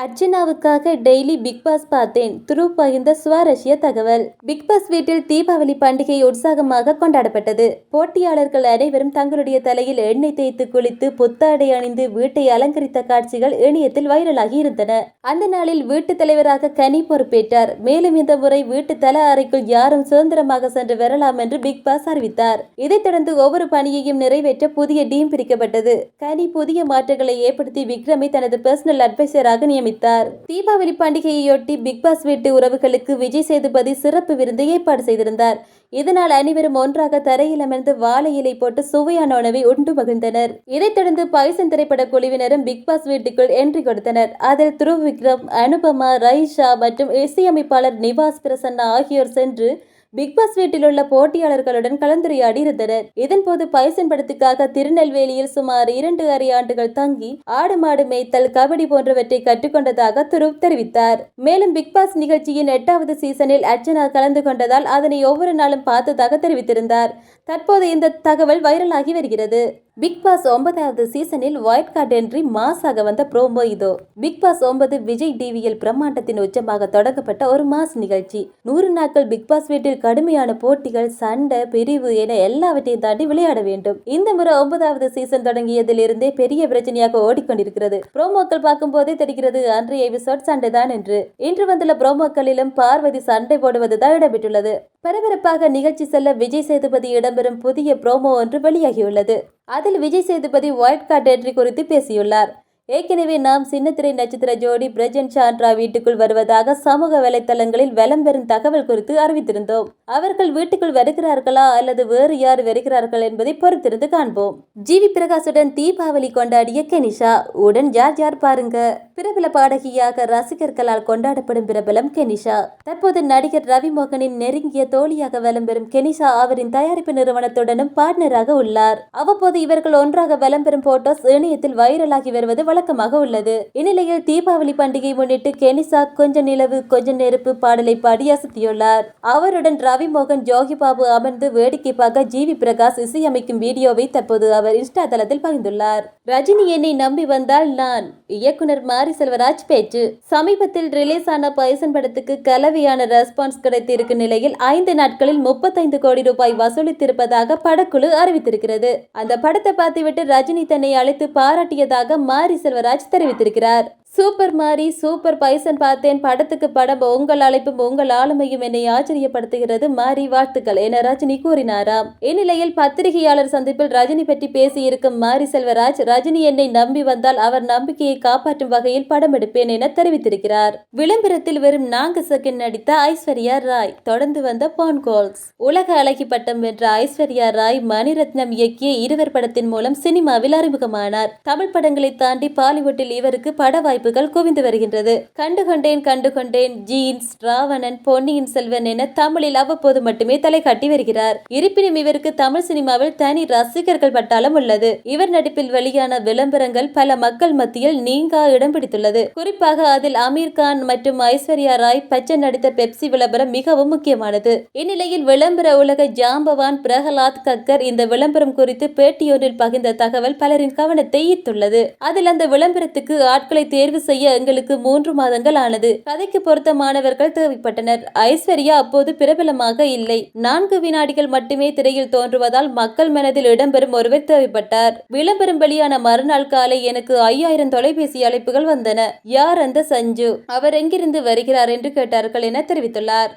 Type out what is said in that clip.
அர்ச்சனாவுக்காக daily big pass பார்த்தேன். துரு பகிர்ந்த சுவாரஸ்ய தகவல். பிக் பாஸ் வீட்டில் தீபாவளி பண்டிகை உற்சாகமாக கொண்டாடப்பட்டது. போட்டியாளர்கள் அனைவரும் தங்களுடைய தலையில் எண்ணெய் தேய்த்து குளித்து புத்தாடை அணிந்து வீட்டை அலங்கரித்த காட்சிகள் இணையத்தில் வைரலாகி இருந்தன. அந்த நாளில் வீட்டு தலைவராக கனி பொறுப்பேற்றார். மேலும் இந்த முறை வீட்டு தல அறைக்குள் யாரும் சுதந்திரமாக சென்று வரலாம் என்று பிக் பாஸ் அறிவித்தார். இதைத் தொடர்ந்து ஒவ்வொரு பணியையும் நிறைவேற்ற புதிய டீம் பிரிக்கப்பட்டது. கனி புதிய மாற்றங்களை ஏற்படுத்தி விக்ரமை தனது பர்சனல் அட்வைசராக நியமித்தார். தீபாவளி பண்டிகையையொட்டி பிக்பாஸ் வீட்டு உறவுகளுக்கு விஜய் சேதுபதி சிறப்பு விருந்து ஏற்பாடு செய்திருந்தார். இதனால் அனைவரும் ஒன்றாக தரையில் அமர்ந்து வாழை இலை போட்டு சுவையான உணவை உண்டு மகிழ்ந்தனர். இதைத் தொடர்ந்து பைசன் திரைப்பட குழுவினரும் பிக்பாஸ் வீட்டுக்குள் என்ட்ரி கொடுத்தனர். அதில் துருவ் விக்ரம் அனுபமா ரைஷா மற்றும் இசையமைப்பாளர் நிவாஸ் பிரசன்னா ஆகியோர் சென்று பிக் பாஸ் வீட்டில் உள்ள போட்டியாளர்களுடன் கலந்துரையாடி இருந்தனர். இதன்போது பைசன் படத்துக்காக திருநெல்வேலியில் சுமார் இரண்டு அரை ஆண்டுகள் தங்கி ஆடு மாடு மேய்த்தல் கபடி போன்றவற்றை கற்றுக்கொண்டதாக துருப் தெரிவித்தார். மேலும் பிக் பாஸ் நிகழ்ச்சியின் எட்டாவது சீசனில் அர்ச்சனா கலந்து கொண்டதால் அதனை ஒவ்வொரு நாளும் பார்த்ததாக தெரிவித்திருந்தார். தற்போது இந்த தகவல் வைரலாகி வருகிறது. பிக் பாஸ் ஒன்பதாவது சீசனில் ஒயிட் கார்டு என்றி மாஸாக வந்த ப்ரோமோ இதோ. பிக் பாஸ் ஒன்பது விஜய் டிவிஎல் பிரம்மாண்டத்தின் உச்சமாக தொடங்கப்பட்ட ஒரு மாஸ் நிகழ்ச்சி. நூறு நாட்கள் பிக் பாஸ் வீட்டில் கடுமையான போட்டிகள் சண்டை பிரிவு என எல்லாவற்றையும் தாண்டி விளையாட வேண்டும். இந்த முறை ஒன்பதாவது சீசன் தொடங்கியதில் இருந்தே பெரிய பிரச்சனையாக ஓடிக்கொண்டிருக்கிறது. ப்ரோமோக்கள் பார்க்கும் போதே தெரிகிறது அன்றைய எபிசோட் சண்டை தான் என்று. இன்று வந்துள்ள ப்ரோமோக்களிலும் பார்வதி சண்டை போடுவதுதான் இடம்பெற்றுள்ளது. பரபரப்பாக நிகழ்ச்சி செல்ல விஜய் சேதுபதி இடம்பெறும் புதிய ப்ரோமோ ஒன்று வெளியாகியுள்ளது. அதில் Vijay Sethupathi white card entry குறித்து பேசியுள்ளார். ஏற்கனவே நாம் சின்னத்திரை நட்சத்திர ஜோடி பிரஜன் சாண்ட்ரா வீட்டுக்குள் வருவதாக சமூக வலைத்தளங்களில் வலம் பெறும் தகவல் குறித்து அறிவித்திருந்தோம். அவர்கள் வீட்டுக்குள் வருகிறார்களா அல்லது வேறு யார் வருகிறார்கள் என்பதை பொறுத்திருந்து காண்போம். ஜிவி பிரகாஷுடன் தீபாவளி கொண்டாடிய கெனிஷா உடன் யார் யார் பாருங்க. பிரபல பாடகியாக ரசிகர்களால் கொண்டாடப்படும் பிரபலம் கெனிஷா. தற்போது நடிகர் ரவி மோகனின் நெருங்கிய தோழியாக வலம் பெறும் கெனிஷா அவரின் தயாரிப்பு நிறுவனத்துடனும் பார்ட்னராக உள்ளார். அவ்வப்போது இவர்கள் ஒன்றாக வலம் பெறும் போட்டோஸ் இணையத்தில் வைரலாகி வருவது வழக்கமாக உள்ளது. இந்நிலையில் தீபாவளி பண்டிகை முன்னிட்டு கெனிசா கொஞ்ச நிலவு கொஞ்ச நெருப்பு பாடலை பாடி அசத்தியுள்ளார். அவருடன் ரவி மோகன் ஜோகி பாபு அமர்ந்து வேடிக்கை பார்க்க ஜிவி பிரகாஷ் இசையமைக்கும் வீடியோவை தற்போது அவர் இன்ஸ்டா தளத்தில் பகிர்ந்துள்ளார் ரஜினி என்னை நம்பி வந்தால் நான் இயக்குனர் மாரி செல்வராஜ் பேச்சு. சமீபத்தில் ரிலீஸ் ஆன பைசன் படத்துக்கு கலவையான ரெஸ்பான்ஸ் கிடைத்திருக்கும் நிலையில் ஐந்து நாட்களில் முப்பத்தைந்து கோடி ரூபாய் வசூலித்திருப்பதாக படக்குழு அறிவித்திருக்கிறது. அந்த படத்தை பார்த்துவிட்டு ரஜினி தன்னை அழைத்து பாராட்டியதாக மாரி செல்வராஜ் தெரிவித்திருக்கிறார். சூப்பர் மாரி சூப்பர் பைசன் பார்த்தேன். படத்துக்கு படம் உங்கள் அழைப்பும் உங்கள் ஆளுமையும் என்னை ஆச்சரியப்படுத்துகிறது. மாரி வாழ்த்துக்கள் என ரஜினி கூறினாராம். இந்நிலையில் பத்திரிகையாளர் சந்திப்பில் ரஜினி பற்றி பேசியிருக்கும் மாரி செல்வராஜ் ரஜினி என்னை நம்பி வந்தால் அவர் நம்பிக்கையை காப்பாற்றும் வகையில் படம் எடுப்பேன் என தெரிவித்திருக்கிறார். விளம்பரத்தில் வெறும் நான்கு செகண்ட் நடித்த ஐஸ்வர்யா ராய் தொடர்ந்து வந்த போன் கோல்ஸ் உலக அழகி பட்டம் வென்ற ஐஸ்வர்யா ராய் மணிரத்னம் இயக்கிய இருவர் படத்தின் மூலம் சினிமாவில் அறிமுகமானார். தமிழ் படங்களை தாண்டி பாலிவுட்டில் இவருக்கு பட வாய்ப்பு வாய்ப்புகள் குவிந்து வருகின்றது. கண்டு கொண்டேன் கண்டு கொண்டேன் ஜீன்ஸ் ராவணன் பொன்னியின் செல்வன் என தமிழில் அவ்வப்போது மட்டுமே தலை காட்டி வருகிறார். இருப்பினும் இவருக்கு தமிழ் சினிமாவில் தனி ரசிகர்கள் பட்டாளம் உள்ளது. இவர் நடிப்பில் வெளியான விளம்பரங்கள் பல மக்கள் மத்தியில் நீங்கா இடம் பிடித்துள்ளது. குறிப்பாக அதில் அமீர் கான் மற்றும் ஐஸ்வர்யா ராய் பச்சன் நடித்த பெப்சி விளம்பரம் மிகவும் முக்கியமானது. இந்நிலையில் விளம்பர உலக ஜாம்பவான் பிரகலாத் கக்கர் இந்த விளம்பரம் குறித்து பேட்டியொன்றில் பகிர்ந்த தகவல் பலரின் கவனத்தை ஈர்த்துள்ளது. அதில் அந்த விளம்பரத்துக்கு ஆட்களை தேர்வு தேர்வு செய்ய எங்களுக்கு மூன்று மாதங்கள் ஆனது. கதைக்கு பொருத்தமானவர்கள் தேவைப்பட்டனர். ஐஸ்வர்யா அப்போது பிரபலமாக இல்லை. நான்கு வினாடிகள் மட்டுமே திரையில் தோன்றுவதால் மக்கள் மனதில் இடம்பெறும் ஒருவர் தேவைப்பட்டார். விளம்பரம் வெளியான மறுநாள் காலை எனக்கு ஐயாயிரம் தொலைபேசி அழைப்புகள் வந்தன. யார் அந்த சஞ்சு? அவர் எங்கிருந்து வருகிறார் என்று கேட்டார்கள் என தெரிவித்துள்ளார்.